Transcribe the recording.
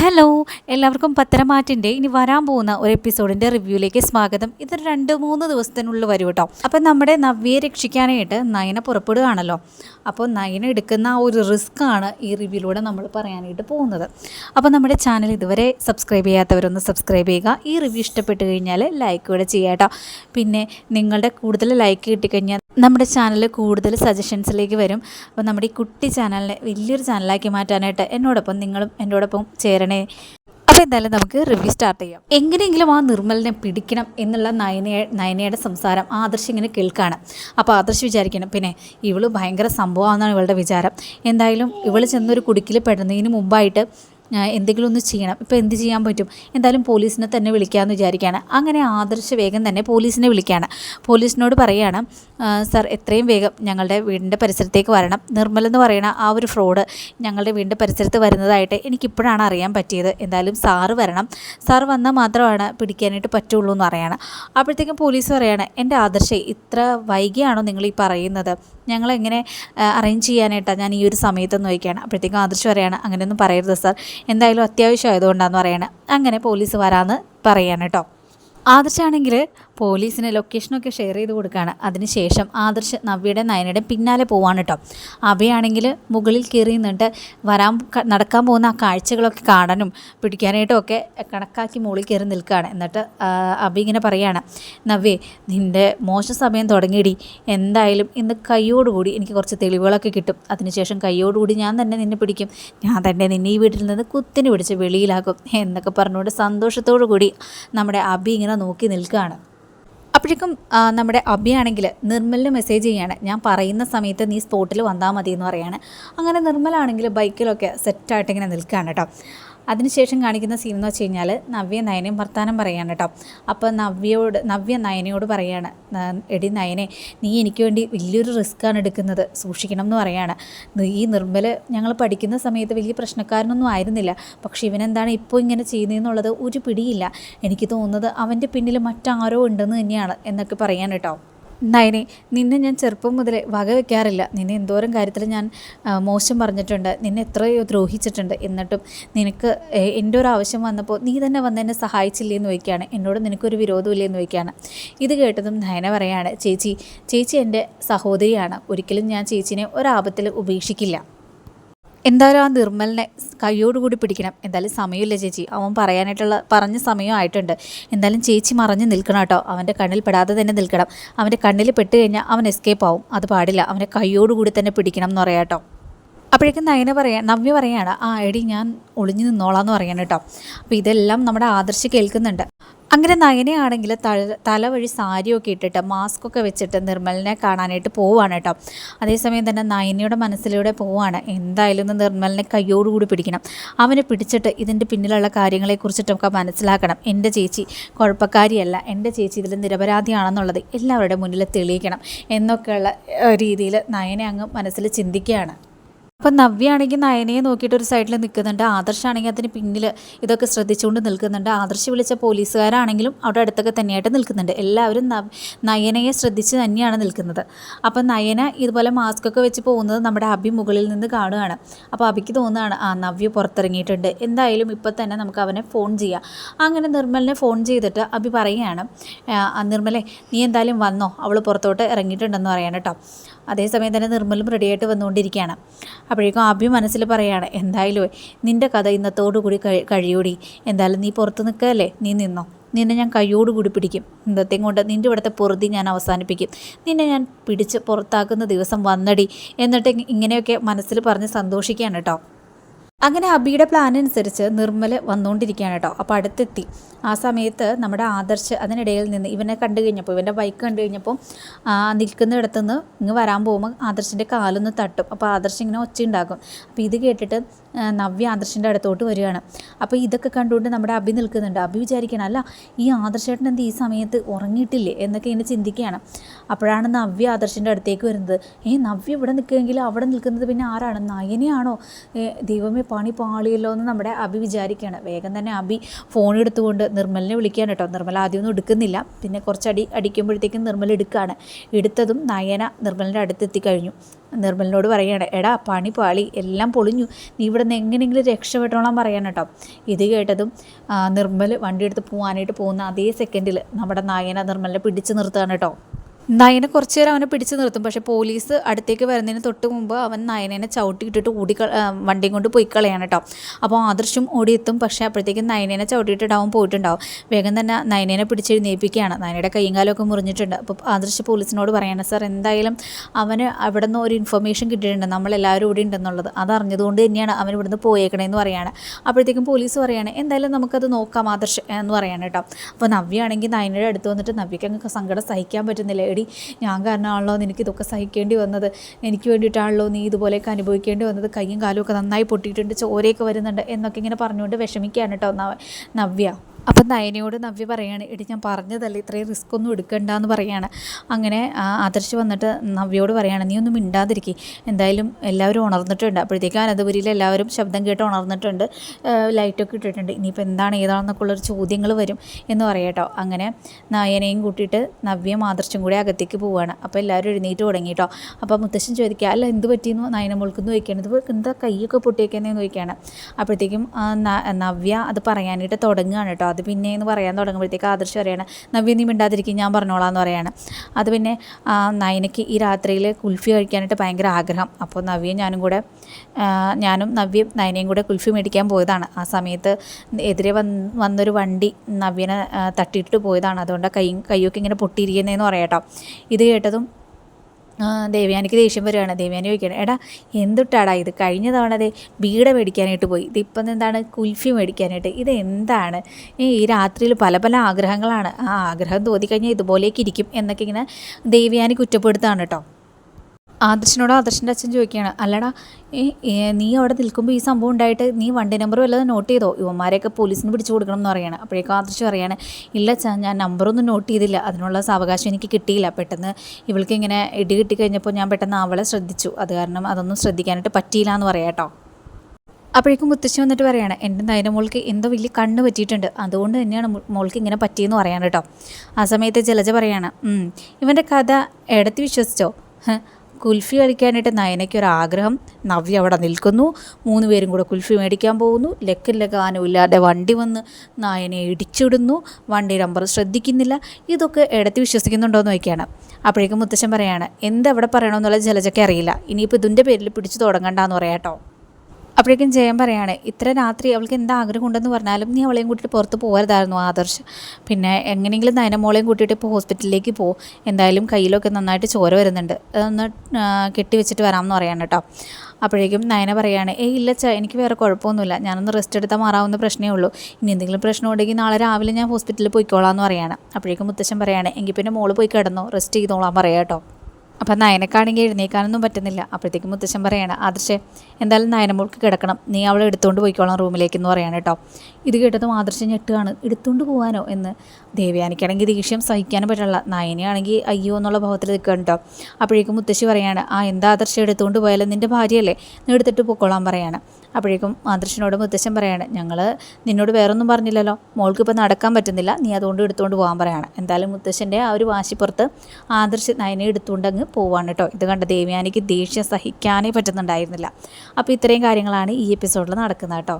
Hello എല്ലാവർക്കും പത്തരമാറ്റിന്റെ ഇനി വരാൻ പോകുന്ന ഒരു എപ്പിസോഡിന്റെ റിവ്യൂയിലേക്ക് സ്വാഗതം. ഇതൊരു രണ്ട് മൂന്ന് ദിവസത്തിനുള്ളിൽ വരും കേട്ടോ. അപ്പം നമ്മുടെ നവ്യയെ രക്ഷിക്കാനായിട്ട് നയന പുറപ്പെടുകയാണല്ലോ. അപ്പോൾ നയന എടുക്കുന്ന ആ ഒരു റിസ്ക് ആണ് ഈ റിവ്യൂലൂടെ നമ്മൾ പറയാനായിട്ട് പോകുന്നത്. അപ്പോൾ നമ്മുടെ ചാനൽ ഇതുവരെ സബ്സ്ക്രൈബ് ചെയ്യാത്തവരൊന്ന് സബ്സ്ക്രൈബ് ചെയ്യുക. ഈ റിവ്യൂ ഇഷ്ടപ്പെട്ട് കഴിഞ്ഞാൽ ലൈക്ക് കൂടെ ചെയ്യുക കേട്ടോ. പിന്നെ നിങ്ങളുടെ കൂടുതൽ ലൈക്ക് കിട്ടിക്കഴിഞ്ഞാൽ നമ്മുടെ ചാനൽ കൂടുതൽ സജഷൻസിലേക്ക് വരും. അപ്പോൾ നമ്മുടെ ഈ കുട്ടി ചാനലിനെ വലിയൊരു ചാനലാക്കി മാറ്റാനായിട്ട് എന്നോടൊപ്പം നിങ്ങളും എന്നോടൊപ്പം ചേരണേ അപ്പോൾ എന്തായാലും നമുക്ക് റിവ്യൂ സ്റ്റാർട്ട് ചെയ്യാം. എങ്ങനെയെങ്കിലും ആ നിർമ്മലിനെ പിടിക്കണം എന്നുള്ള നയനയെ നയനയുടെ സംസാരം ആദർശ് ഇങ്ങനെ കേൾക്കുകയാണ് അപ്പോൾ ആദർശ് വിചാരിക്കണം പിന്നെ ഇവൾ ഭയങ്കര സംഭവമാണെന്നാണ് ഇവളുടെ വിചാരം. എന്തായാലും ഇവൾ ചെന്നൊരു കുടുക്കിൽ പെടുന്നതിന് മുമ്പായിട്ട് എന്തെങ്കിലും ഒന്ന് ചെയ്യണം. ഇപ്പോൾ എന്ത് ചെയ്യാൻ പറ്റും? എന്തായാലും പോലീസിനെ തന്നെ വിളിക്കാമെന്ന് വിചാരിക്കുകയാണ്. അങ്ങനെ ആദർശ വേഗം തന്നെ പോലീസിനെ വിളിക്കുകയാണ്. പോലീസിനോട് പറയുകയാണ് സർ എത്രയും വേഗം ഞങ്ങളുടെ വീടിന്റെ പരിസരത്തേക്ക് വരണം. നിർമ്മൽ എന്ന് പറയുന്ന ആ ഒരു ഫ്രോഡ് ഞങ്ങളുടെ വീടിന്റെ പരിസരത്ത് വരുന്നതായിട്ട് എനിക്കിപ്പോഴാണ് അറിയാൻ പറ്റിയത്. എന്തായാലും സാറ് വരണം. സാർ വന്നാൽ മാത്രമാണ് പിടിക്കാനായിട്ട് പറ്റുള്ളൂ എന്ന് പറയാണ്. അപ്പോഴത്തേക്കും പോലീസ് പറയുകയാണ് എന്റെ ആദർശേ ഇത്ര വൈകിയാണോ നിങ്ങൾ ഈ പറയുന്നത്? ഞങ്ങളെങ്ങനെ അറേഞ്ച് ചെയ്യാനായിട്ടാണ് ഞാൻ ഈ ഒരു സമയത്തെന്ന് ചോദിക്കുകയാണ് അപ്പോഴത്തേക്കും ആദർശ് പറയാണ് അങ്ങനെയൊന്നും പറയരുത് സാർ എന്തായാലും അത്യാവശ്യം ആയതുകൊണ്ടാണെന്ന് പറയാണ്. അങ്ങനെ പോലീസ് വരാമെന്ന് പറയാണ് കേട്ടോ ആദർശാണെങ്കിൽ പോലീസിന് ലൊക്കേഷനൊക്കെ ഷെയർ ചെയ്ത് കൊടുക്കുകയാണ് അതിനുശേഷം ആദർശ് നവ്യയുടെ നയനയുടെ പിന്നാലെ പോവാണ് കേട്ടോ അഭയാണെങ്കിൽ മുകളിൽ കയറി നിന്നിട്ട് വരാൻ നടക്കാൻ പോകുന്ന ആ കാഴ്ചകളൊക്കെ കാണാനും പിടിക്കാനായിട്ടും ഒക്കെ കണക്കാക്കി മുകളിൽ കയറി നിൽക്കുകയാണ് എന്നിട്ട് അബി ഇങ്ങനെ പറയുകയാണ് നവ്യേ നിന്റെ മോശ സമയം തുടങ്ങിയിടി. എന്തായാലും ഇന്ന് കൈയോടുകൂടി എനിക്ക് കുറച്ച് തെളിവുകളൊക്കെ കിട്ടും. അതിനുശേഷം കൈയോടുകൂടി ഞാൻ തന്നെ നിന്നെ പിടിക്കും. ഞാൻ തന്നെ നിന്നെ ഈ വീട്ടിൽ നിന്ന് കുത്തിന് പിടിച്ച് വെളിയിലാക്കും. എന്നൊക്കെ പറഞ്ഞുകൊണ്ട് സന്തോഷത്തോടു കൂടി നമ്മുടെ അബി ഇങ്ങനെ നോക്കി നിൽക്കുകയാണ് അപ്പോഴേക്കും നമ്മുടെ അബിയാണെങ്കിൽ നിർമ്മലിന് മെസ്സേജ് ചെയ്യാണ് ഞാൻ പറയുന്ന സമയത്ത് നീ സ്പോട്ടിൽ വന്നാൽ മതി എന്ന് പറയാണ്. അങ്ങനെ നിർമ്മലാണെങ്കിൽ ബൈക്കിലൊക്കെ സെറ്റായിട്ട് ഇങ്ങനെ നിൽക്കുകയാണ് കേട്ടോ. അതിനുശേഷം കാണിക്കുന്ന സീൻ എന്ന് വെച്ച് കഴിഞ്ഞാൽ നവ്യ നയനയും വർത്താനം പറയാണ് കേട്ടോ അപ്പോൾ നവ്യയോട് നവ്യ നയനയോട് പറയാണ് എടി നയനെ നീ എനിക്ക് വേണ്ടി വലിയൊരു റിസ്ക്കാണ് എടുക്കുന്നത്. സൂക്ഷിക്കണം എന്ന് പറയാണ്. ഈ നിർമ്മൽ ഞങ്ങൾ പഠിക്കുന്ന സമയത്ത് വലിയ പ്രശ്നക്കാരനൊന്നും ആയിരുന്നില്ല. പക്ഷേ ഇവനെന്താണ് ഇപ്പോൾ ഇങ്ങനെ ചെയ്യുന്നതെന്നുള്ളത് ഒരു പിടിയില്ല. എനിക്ക് തോന്നുന്നത് അവന്റെ പിന്നിൽ മറ്റാരോ ഉണ്ടെന്ന് തന്നെയാണ് എന്നൊക്കെ പറയാൻ കേട്ടോ നയനെ നിന്നെ ഞാൻ ചെറുപ്പം മുതലേ വക വെക്കാറില്ല നിന്നെ എന്തോരം കാര്യത്തിൽ ഞാൻ മോശം പറഞ്ഞിട്ടുണ്ട്. നിന്നെ എത്രയോ ദ്രോഹിച്ചിട്ടുണ്ട്. എന്നിട്ടും നിനക്ക് എന്റെ ഒരു ആവശ്യം വന്നപ്പോൾ നീ തന്നെ വന്ന് എന്നെ സഹായിച്ചില്ലേ എന്ന് ചോദിക്കുകയാണ്. എന്നോട് നിനക്കൊരു വിരോധമില്ലേ എന്ന് ചോദിക്കുകയാണ്. ഇത് കേട്ടതും നയന പറയാണ് ചേച്ചി ചേച്ചി എന്റെ സഹോദരിയാണ്. ഒരിക്കലും ഞാൻ ചേച്ചിനെ ഒരാപത്തിൽ ഉപേക്ഷിക്കില്ല. എന്തായാലും ആ നിർമ്മലിനെ കൈയോടുകൂടി പിടിക്കണം. എന്തായാലും സമയമില്ല ചേച്ചി. അവൻ പറയാനായിട്ടുള്ള പറഞ്ഞ സമയമായിട്ടുണ്ട് എന്തായാലും ചേച്ചി മറഞ്ഞ് നിൽക്കണം കേട്ടോ. അവന്റെ കണ്ണിൽ പെടാതെ തന്നെ നിൽക്കണം. അവന്റെ കണ്ണിൽ പെട്ട് കഴിഞ്ഞാൽ അവൻ എസ്കേപ്പ് ആവും. അത് പാടില്ല. അവനെ കൈയോടുകൂടി തന്നെ പിടിക്കണം എന്ന് പറയാം കേട്ടോ. അപ്പോഴേക്കും നയന പറയാ നവ്യ പറയാണ് ആ എടി ഞാൻ ഒളിഞ്ഞു നിന്നോളാം എന്ന് പറയാൻ കേട്ടോ. അപ്പോൾ ഇതെല്ലാം നമ്മുടെ ആദർശ് കേൾക്കുന്നുണ്ട്. അങ്ങനെ നയനയാണെങ്കിൽ തല തല വഴി സാരിയൊക്കെ ഇട്ടിട്ട് മാസ്കൊക്കെ വെച്ചിട്ട് നിർമ്മലിനെ കാണാനായിട്ട് പോവാണ് കേട്ടോ. അതേസമയം തന്നെ നയനയുടെ മനസ്സിലൂടെ പോവാണ് എന്തായാലും ഒന്ന് നിർമ്മലിനെ കയ്യോടുകൂടി പിടിക്കണം. അവനെ പിടിച്ചിട്ട് ഇതിന്റെ പിന്നിലുള്ള കാര്യങ്ങളെക്കുറിച്ചിട്ടൊക്കെ മനസ്സിലാക്കണം. എന്റെ ചേച്ചി കുഴപ്പക്കാരിയല്ല. എന്റെ ചേച്ചി ഇതിൽ നിരപരാധിയാണെന്നുള്ളത് എല്ലാവരുടെ മുന്നിൽ തെളിയിക്കണം എന്നൊക്കെയുള്ള രീതിയിൽ നയനെ അങ്ങ് മനസ്സിൽ ചിന്തിക്കുകയാണ്. അപ്പം നവ്യാണെങ്കിൽ നയനയെ നോക്കിയിട്ട് ഒരു സൈഡിൽ നിൽക്കുന്നുണ്ട് ആദർശാണെങ്കിൽ അതിന് പിന്നിൽ ഇതൊക്കെ ശ്രദ്ധിച്ചുകൊണ്ട് നിൽക്കുന്നുണ്ട്. ആദർശ് വിളിച്ച പോലീസുകാരാണെങ്കിലും അവിടെ അടുത്തൊക്കെ തന്നെയായിട്ട് നിൽക്കുന്നുണ്ട്. എല്ലാവരും നവ് നയനയെ ശ്രദ്ധിച്ച് തന്നെയാണ് നിൽക്കുന്നത്. അപ്പം നയന ഇതുപോലെ മാസ്ക് ഒക്കെ വെച്ച് പോകുന്നത് നമ്മുടെ അഭി മുകളിൽ നിന്ന് കാണുകയാണ്. അപ്പോൾ അഭിക്ക് തോന്നുകയാണ് ആ നവ്യ പുറത്തിറങ്ങിയിട്ടുണ്ട്. എന്തായാലും ഇപ്പം തന്നെ നമുക്ക് അവനെ ഫോൺ ചെയ്യാം. അങ്ങനെ നിർമ്മലിനെ ഫോൺ ചെയ്തിട്ട് അഭി പറയുകയാണ് "ആ, ആ, നിർമ്മലേ നീ എന്തായാലും വന്നോ? അവൾ പുറത്തോട്ട് ഇറങ്ങിയിട്ടുണ്ടെന്ന് പറയാണ് കേട്ടോ. അതേസമയം തന്നെ നിർമ്മലും റെഡിയായിട്ട് വന്നുകൊണ്ടിരിക്കുകയാണ്. അപ്പോഴേക്കും അഭി മനസ്സിൽ പറയാണ് എന്തായാലും നിന്റെ കഥ ഇന്നത്തോടു കൂടി കഴി കഴിയൂടി. എന്തായാലും നീ പുറത്ത് നിൽക്കുകയല്ലേ നീ നിന്നോ? നിന്നെ ഞാൻ കൈയോടുകൂടി പിടിക്കും. ഇന്നത്തെയും കൊണ്ട് നിന്റെ ഇവിടുത്തെ പൊറുതി ഞാൻ അവസാനിപ്പിക്കും. നിന്നെ ഞാൻ പിടിച്ച് പുറത്താക്കുന്ന ദിവസം വന്നടി. എന്നിട്ട് ഇങ്ങനെയൊക്കെ മനസ്സിൽ പറഞ്ഞ് സന്തോഷിക്കുകയാണ് കേട്ടോ. അങ്ങനെ അബിയുടെ പ്ലാൻ അനുസരിച്ച് നിർമ്മൽ വന്നുകൊണ്ടിരിക്കുകയാണ് കേട്ടോ. അപ്പോൾ അടുത്തെത്തി. ആ സമയത്ത് നമ്മുടെ ആദർശ് അതിനിടയിൽ നിന്ന് ഇവനെ കണ്ടു കഴിഞ്ഞപ്പോൾ ഇവന്റെ ബൈക്ക് കണ്ടു കഴിഞ്ഞപ്പോൾ നിൽക്കുന്നിടത്തുനിന്ന് നിൽക്കുന്നിടത്തു നിന്ന് ഇങ്ങ് വരാൻ പോകുമ്പോൾ ആദർശിന്റെ കാലൊന്ന് തട്ടും. അപ്പോൾ ആദർശ് ഇങ്ങനെ ഒച്ച ഉണ്ടാക്കും അപ്പോൾ ഇത് കേട്ടിട്ട് നവ്യ ആദർശിന്റെ അടുത്തോട്ട് വരികയാണ്. അപ്പോൾ ഇതൊക്കെ കണ്ടുകൊണ്ട് നമ്മുടെ അഭി നിൽക്കുന്നുണ്ട്. അഭി വിചാരിക്കണം അല്ല ഈ ആദർശേട്ടൻ എന്ത് ഈ സമയത്ത് ഉറങ്ങിയിട്ടില്ലേ? എന്നൊക്കെ ഇങ്ങനെ ചിന്തിക്കുകയാണ്. അപ്പോഴാണ് നവ്യ ആദർശിന്റെ അടുത്തേക്ക് വരുന്നത്. ഏ നവ്യ ഇവിടെ നിൽക്കുമെങ്കിൽ അവിടെ നിൽക്കുന്നത് പിന്നെ ആരാണ്? നയനയാണോ? ദൈവമേ പണി പാളിയല്ലോ എന്ന് നമ്മുടെ അഭി വിചാരിക്കുകയാണ്. വേഗം തന്നെ അഭി ഫോൺ എടുത്തുകൊണ്ട് നിർമ്മലിനെ വിളിക്കുകയാണ് കേട്ടോ. നിർമ്മല ആദ്യമൊന്നും എടുക്കുന്നില്ല. പിന്നെ കുറച്ചടി അടി അടിക്കുമ്പോഴത്തേക്കും നിർമ്മൽ എടുക്കുകയാണ്. എടുത്തതും നയന നിർമ്മലിന്റെ അടുത്തെത്തി കഴിഞ്ഞു. നിർമ്മലിനോട് പറയുകയാണ് എടാ പണി പാളി എല്ലാം പൊളിഞ്ഞു. നീ ഇവിടെ നിന്ന് എങ്ങനെയെങ്കിലും രക്ഷപ്പെട്ടോളാൻ പറയാൻ കേട്ടോ. ഇത് കേട്ടതും നിർമ്മൽ വണ്ടിയെടുത്ത് പോകാനായിട്ട് പോകുന്ന അതേ സെക്കൻഡിൽ നമ്മുടെ നായന നിർമ്മലിനെ പിടിച്ചു നിർത്തുകയാണ് കേട്ടോ. നയനെ കുറച്ച് നേരം അവനെ പിടിച്ചു നിർത്തും. പക്ഷേ പോലീസ് അടുത്തേക്ക് വരുന്നതിന് തൊട്ട് മുമ്പ് അവൻ നയനെ ചവിട്ടിയിട്ടിട്ട് ഓടി വണ്ടിയും കൊണ്ട് പോയി കളയാണ് കേട്ടോ. അപ്പോൾ ആദർശം ഓടിയെത്തും. പക്ഷേ അപ്പോഴത്തേക്കും നയനെ ചവിട്ടിയിട്ടിട്ട് പോയിട്ടുണ്ടാവും. വേഗം തന്നെ നയനെ പിടിച്ചെഴുന്നേൽപ്പിക്കുകയാണ്. നയനയുടെ കൈയും കാലമൊക്കെ മുറിഞ്ഞിട്ടുണ്ട്. അപ്പോൾ ആദർശ് പോലീസിനോട് പറയാണ് സാർ എന്തായാലും അവന് അവിടെ നിന്ന് ഒരു ഇൻഫർമേഷൻ കിട്ടിയിട്ടുണ്ട്. നമ്മളെല്ലാവരും ഇവിടെ ഉണ്ടെന്നുള്ളത്. അതറിഞ്ഞതുകൊണ്ട് തന്നെയാണ് അവൻ ഇവിടുന്ന് പോയേക്കണേന്ന് പറയുകയാണ് അപ്പോഴത്തേക്കും പോലീസ് പറയുകയാണ് എന്തായാലും നമുക്കത് നോക്കാം ആദർശ് എന്ന് പറയാണ് കേട്ടോ. അപ്പോൾ നവ്യാണെങ്കിൽ നയനയുടെ അടുത്ത് വന്നിട്ട് നവ്യക്ക് അങ്ങ് സങ്കടം സഹിക്കാൻ പറ്റുന്നില്ല. എടി ഞാൻ കാരണമാണല്ലോ നിനക്ക് ഇതൊക്കെ സഹിക്കേണ്ടി വന്നത്. എനിക്ക് വേണ്ടിയിട്ടാണല്ലോ നീ ഇതുപോലെയൊക്കെ അനുഭവിക്കേണ്ടി വന്നത്. കയ്യും കാലും നന്നായി പൊട്ടിയിട്ടുണ്ട്. ചോരയൊക്കെ വരുന്നുണ്ട് എന്നൊക്കെ ഇങ്ങനെ പറഞ്ഞുകൊണ്ട് വിഷമിക്കുകയാണ് കേട്ടോ നവ്യ. അപ്പം നയനയോട് നവ്യ പറയാണ് എടി ഞാൻ പറഞ്ഞതല്ലേ ഇത്രയും റിസ്ക് ഒന്നും എടുക്കണ്ട എന്ന് പറയാണ്. അങ്ങനെ ആദർശ് വന്നിട്ട് നവ്യയോട് പറയാണ് നീ ഒന്നും മിണ്ടാതിരിക്കുക എന്തായാലും എല്ലാവരും ഉണർന്നിട്ടുണ്ട്. അപ്പോഴത്തേക്കും അനന്തപുരിയിൽ എല്ലാവരും ശബ്ദം കേട്ട് ഉണർന്നിട്ടുണ്ട്. ലൈറ്റൊക്കെ ഇട്ടിട്ടുണ്ട്. ഇനിയിപ്പോൾ എന്താണ് ഏതാണെന്നൊക്കെ ഉള്ളൊരു ചോദ്യങ്ങൾ വരും എന്ന് പറയട്ടോ അങ്ങനെ നയനയും കൂട്ടിയിട്ട് നവ്യയും ആദർശും കൂടി അകത്തേക്ക് പോവുകയാണ് അപ്പോൾ എല്ലാവരും എഴുന്നേറ്റ് തുടങ്ങി കേട്ടോ. അപ്പോൾ മുത്തശ്ശൻ ചോദിക്കുക അല്ല എന്ത് പറ്റിയെന്ന് നയന മുൾക്കെന്ന് ചോദിക്കുകയാണ്. ഇത് എന്താ കൈയൊക്കെ പൊട്ടിയേക്കുന്നതെന്ന് ചോദിക്കുകയാണ്. അപ്പോഴത്തേക്കും നവ്യ അത് പറയാനായിട്ട് തുടങ്ങുകയാണ് കേട്ടോ. അത് പിന്നെ എന്ന് പറയാൻ തുടങ്ങുമ്പോഴത്തേക്ക് ആദർശ് പറയാണ് നവ്യ നീ മിണ്ടാതിരിക്കും ഞാൻ പറഞ്ഞോളാം എന്ന് പറയാണ്. അത് പിന്നെ നയനയ്ക്ക് ഈ രാത്രിയിൽ കുൽഫി കഴിക്കാനായിട്ട് ഭയങ്കര ആഗ്രഹം. അപ്പോൾ നവ്യയും ഞാനും കൂടെ ഞാനും നവ്യയും നയനയും കൂടെ കുൽഫി മേടിക്കാൻ പോയതാണ്. ആ സമയത്ത് എതിരെ വന്ന് വന്നൊരു വണ്ടി നവ്യനെ തട്ടിയിട്ട് പോയതാണ്. അതുകൊണ്ട് കൈ കൈയൊക്കെ ഇങ്ങനെ പൊട്ടിയിരിക്കുന്നതെന്ന് പറയാട്ടോ. ഇത് കേട്ടതും ദേവയാനിക്ക് ദേഷ്യം വരികയാണ്. ദേവ്യാനി ചോദിക്കുകയാണ് എടാ എന്തുട്ടാടാ ഇത്? കഴിഞ്ഞ തവണ ദേ ബീഡ മേടിക്കാനായിട്ട് പോയി. ഇതിപ്പം എന്താണ് കുൽഫി മേടിക്കാനായിട്ട്. ഇത് എന്താണ്? ഈ രാത്രിയിൽ പല പല ആഗ്രഹങ്ങളാണ്. ആ ആഗ്രഹം തോന്നിക്കഴിഞ്ഞാൽ ഇതുപോലേക്ക് ഇരിക്കും എന്നൊക്കെ ഇങ്ങനെ ദേവ്യാനി കുറ്റപ്പെടുത്താണ് കേട്ടോ. ആദർശനോട് ആദർശന്റെ അച്ഛൻ ചോദിക്കുകയാണ് അല്ലടാ നീ അവിടെ നിൽക്കുമ്പോൾ ഈ സംഭവം ഉണ്ടായിട്ട് നീ വണ്ടി നമ്പർ വല്ലതും നോട്ട് ചെയ്തോ? ഇവന്മാരെയൊക്കെ പോലീസിന് പിടിച്ചു കൊടുക്കണം എന്ന് പറയാണ്. അപ്പോഴേക്കും ആദർശ് പറയാണ് ഇല്ല അച്ഛാ ഞാൻ നമ്പറൊന്നും നോട്ട് ചെയ്തില്ല. അതിനുള്ള സാവകാശം എനിക്ക് കിട്ടിയില്ല. പെട്ടെന്ന് ഇവൾക്ക് ഇങ്ങനെ ഇടി കിട്ടി കഴിഞ്ഞപ്പോൾ ഞാൻ പെട്ടെന്ന് അവളെ ശ്രദ്ധിച്ചു. അത് കാരണം അതൊന്നും ശ്രദ്ധിക്കാനായിട്ട് പറ്റിയില്ല എന്ന് പറയാം കേട്ടോ. അപ്പോഴേക്കും മുത്തശ്ശി വന്നിട്ട് പറയാണ് എന്റെ നയന മോൾക്ക് എന്തോ വലിയ കണ്ണ് പറ്റിയിട്ടുണ്ട്. അതുകൊണ്ട് തന്നെയാണ് മോൾക്ക് ഇങ്ങനെ പറ്റിയെന്ന് പറയാൻ കേട്ടോ. ആ സമയത്ത് ജലജ പറയാണ് "ഉം, ഇവന്റെ കഥ എടത്തി വിശ്വസിച്ചോ? കുൽഫി കളിക്കാനായിട്ട് നയനയ്ക്ക് ഒരു ആഗ്രഹം നവ്യ അവിടെ നിൽക്കുന്നു. മൂന്ന് പേരും കൂടെ കുൽഫി മേടിക്കാൻ പോകുന്നു. ലക്കും ലഗാനും ഇല്ലാതെ വണ്ടി വന്ന് നായനെ ഇടിച്ചിടുന്നു. വണ്ടി നമ്പർ ശ്രദ്ധിക്കുന്നില്ല. ഇതൊക്കെ ഇടത്തി വിശ്വസിക്കുന്നുണ്ടോ എന്ന് ചോദിക്കുകയാണ്. അപ്പോഴേക്കും മുത്തശ്ശൻ പറയാണ് എന്തവിടെ പറയണമെന്നുള്ള ജലജയ്ക്ക് അറിയില്ല. ഇനിയിപ്പോൾ ഇതിന്റെ പേരിൽ പിടിച്ചു തുടങ്ങണ്ടെന്ന് പറയാം കേട്ടോ അപ്പോഴേക്കും ജയം പറയാണ് ഇത്ര രാത്രി അവൾക്ക് എന്താ ആഗ്രഹം ഉണ്ടെന്ന് പറഞ്ഞാലും നീ അവളെയും കൂട്ടിയിട്ട് പുറത്ത് പോകരുതായിരുന്നു ആദർശ്. പിന്നെ എങ്ങനെയെങ്കിലും നയനമോളെയും കൂട്ടിയിട്ട് ഇപ്പോൾ ഹോസ്പിറ്റലിലേക്ക് പോ. എന്തായാലും കയ്യിലൊക്കെ നന്നായിട്ട് ചോര വരുന്നുണ്ട്. അതൊന്ന് കെട്ടി കെട്ടിവെച്ചിട്ട് വരാമെന്ന് പറയാണ് കേട്ടോ അപ്പോഴേക്കും നയന പറയാണ് ഏയ് ഇല്ല ചാ എനിക്ക് വേറെ കുഴപ്പമൊന്നുമില്ല. ഞാനൊന്ന് റെസ്റ്റ് എടുത്താൽ മാറാവുന്ന പ്രശ്നമേ ഉള്ളൂ. ഇനി എന്തെങ്കിലും പ്രശ്നം ഉണ്ടെങ്കിൽ നാളെ രാവിലെ ഞാൻ ഹോസ്പിറ്റലിൽ പോയിക്കോളാം എന്ന് പറയാണ്. അപ്പോഴേക്കും മുത്തശ്ശൻ പറയാണ് എങ്കിൽ പിന്നെ മോൾ പോയി കിടന്നോ റെസ്റ്റ് ചെയ്തോളാം പറയാം കേട്ടോ അപ്പം നയനക്കാണെങ്കിൽ എഴുന്നേക്കാനൊന്നും പറ്റുന്നില്ല. അപ്പോഴത്തേക്കും മുത്തശ്ശൻ പറയാണ് ആദർശേ എന്തായാലും നയനമോൾക്ക് കിടക്കണം. നീ അവളെ എടുത്തുകൊണ്ട് പോയിക്കോളാം റൂമിലേക്ക് എന്ന് പറയാണ് കേട്ടോ. ഇത് കേട്ടതും ആദർശം ഞെട്ടുകയാണ്. എടുത്തുകൊണ്ട് പോകാനോ എന്ന്. ദേവ്യാനിക്കാണെങ്കിൽ ദേഷ്യം സഹിക്കാനും പറ്റില്ല നയനയാണെങ്കിൽ അയ്യോ എന്നുള്ള ഭാവത്തിൽ നിൽക്കുകയാണ് കേട്ടോ. അപ്പോഴേക്കും മുത്തശ്ശി പറയാണ് ആ എന്താ ആദർശം എടുത്തുകൊണ്ട് പോയാലും നിന്റെ ഭാര്യയല്ലേ? നീ എടുത്തിട്ട് പൊക്കോളാൻ പറയാണ്. അപ്പോഴേക്കും ആദർശനോട് മുത്തശ്ശൻ പറയാണ് ഞങ്ങൾ നിന്നോട് വേറൊന്നും പറഞ്ഞില്ലല്ലോ. മോൾക്ക് ഇപ്പോൾ നടക്കാൻ പറ്റുന്നില്ല. നീ അതുകൊണ്ട് എടുത്തുകൊണ്ട് പോകാൻ പറയാണ്. എന്തായാലും മുത്തശ്ശന്റെ ആ ഒരു വാശിപ്പുറത്ത് ആദർശ് നയനെ എടുത്തുകൊണ്ട് അങ്ങ് പോവാണ് കേട്ടോ. ഇത് കണ്ട ദേവ്യാനിക്ക് ദേഷ്യം സഹിക്കാനേ പറ്റുന്നുണ്ടായിരുന്നില്ല. അപ്പോൾ ഇത്രയും കാര്യങ്ങളാണ് ഈ എപ്പിസോഡിൽ നടക്കുന്നത് കേട്ടോ.